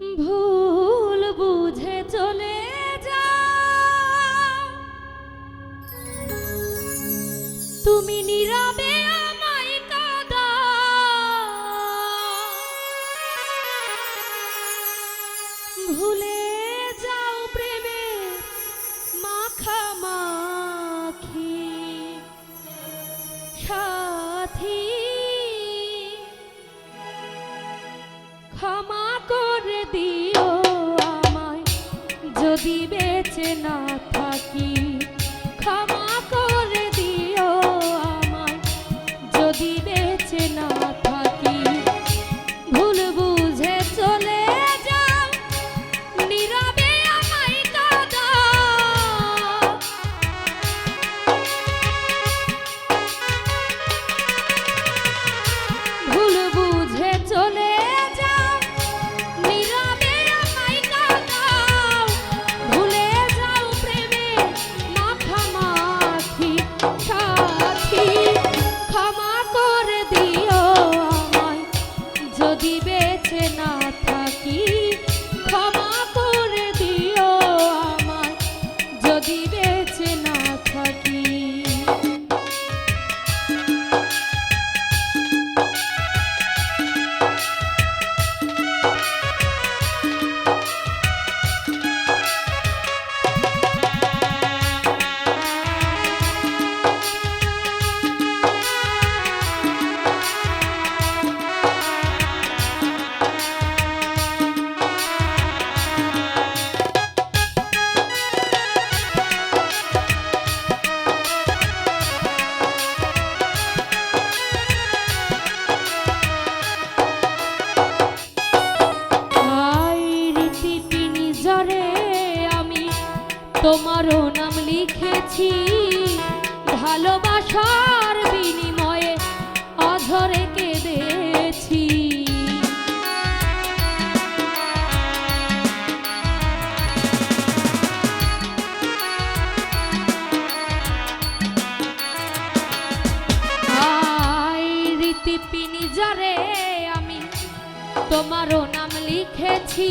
ভুল বুঝে চলে যা। তুমি নীরবে আমায় কাঁদা। ভুলে যাও প্রেমে মাখামাখি। সাথী ক্ষমা যদি বেঁচে না থাকি। তোমারও নাম লিখেছি ভালোবাসার বিনিময়ে অধরে কেঁদেছি। আই রীতি নিজরে আমি তোমারও নাম লিখেছি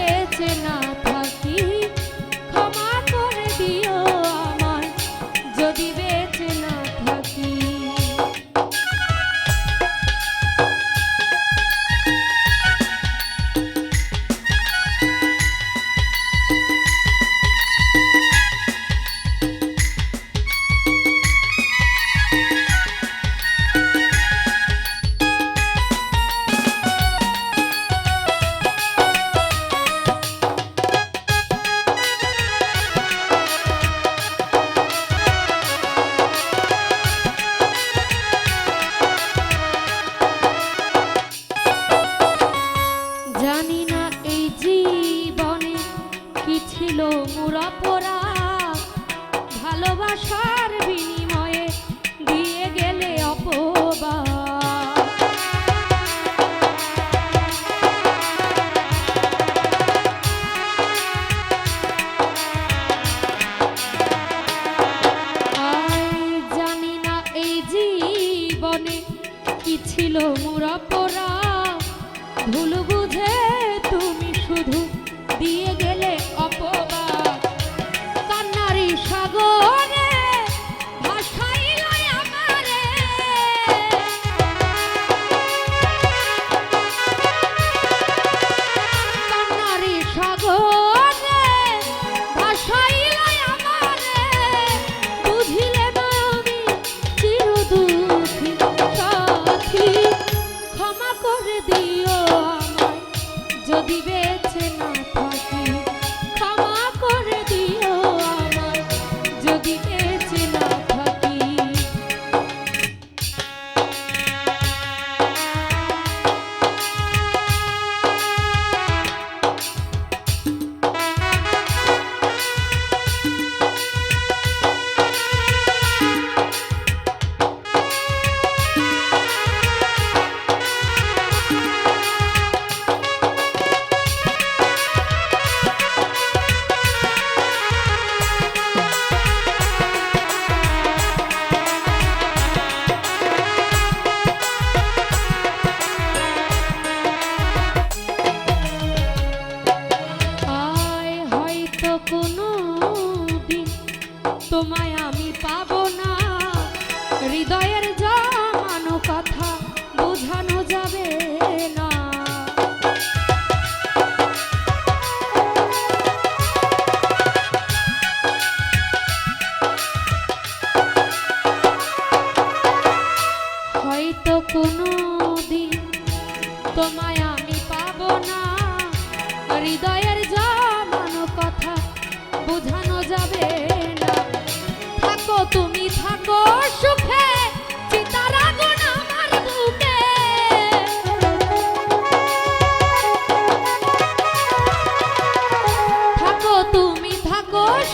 বেঁচে না জীবনে কি ছিল মুরা পরা ভুল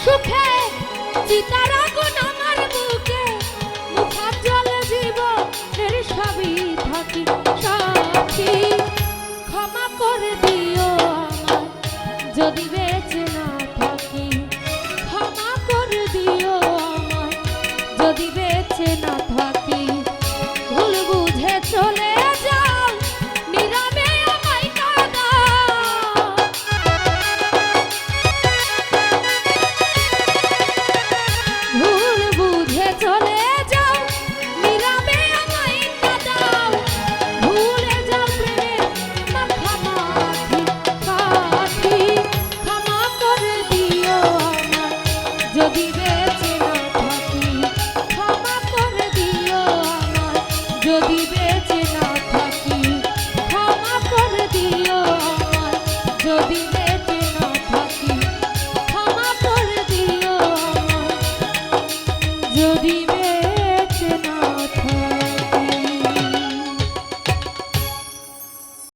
সুখে, চিতার আগুন আমার বুকে, মুখার জলে জীবনের সবই থাকি সাথী ক্ষমা করে দিও আমার যদি বেঁচে না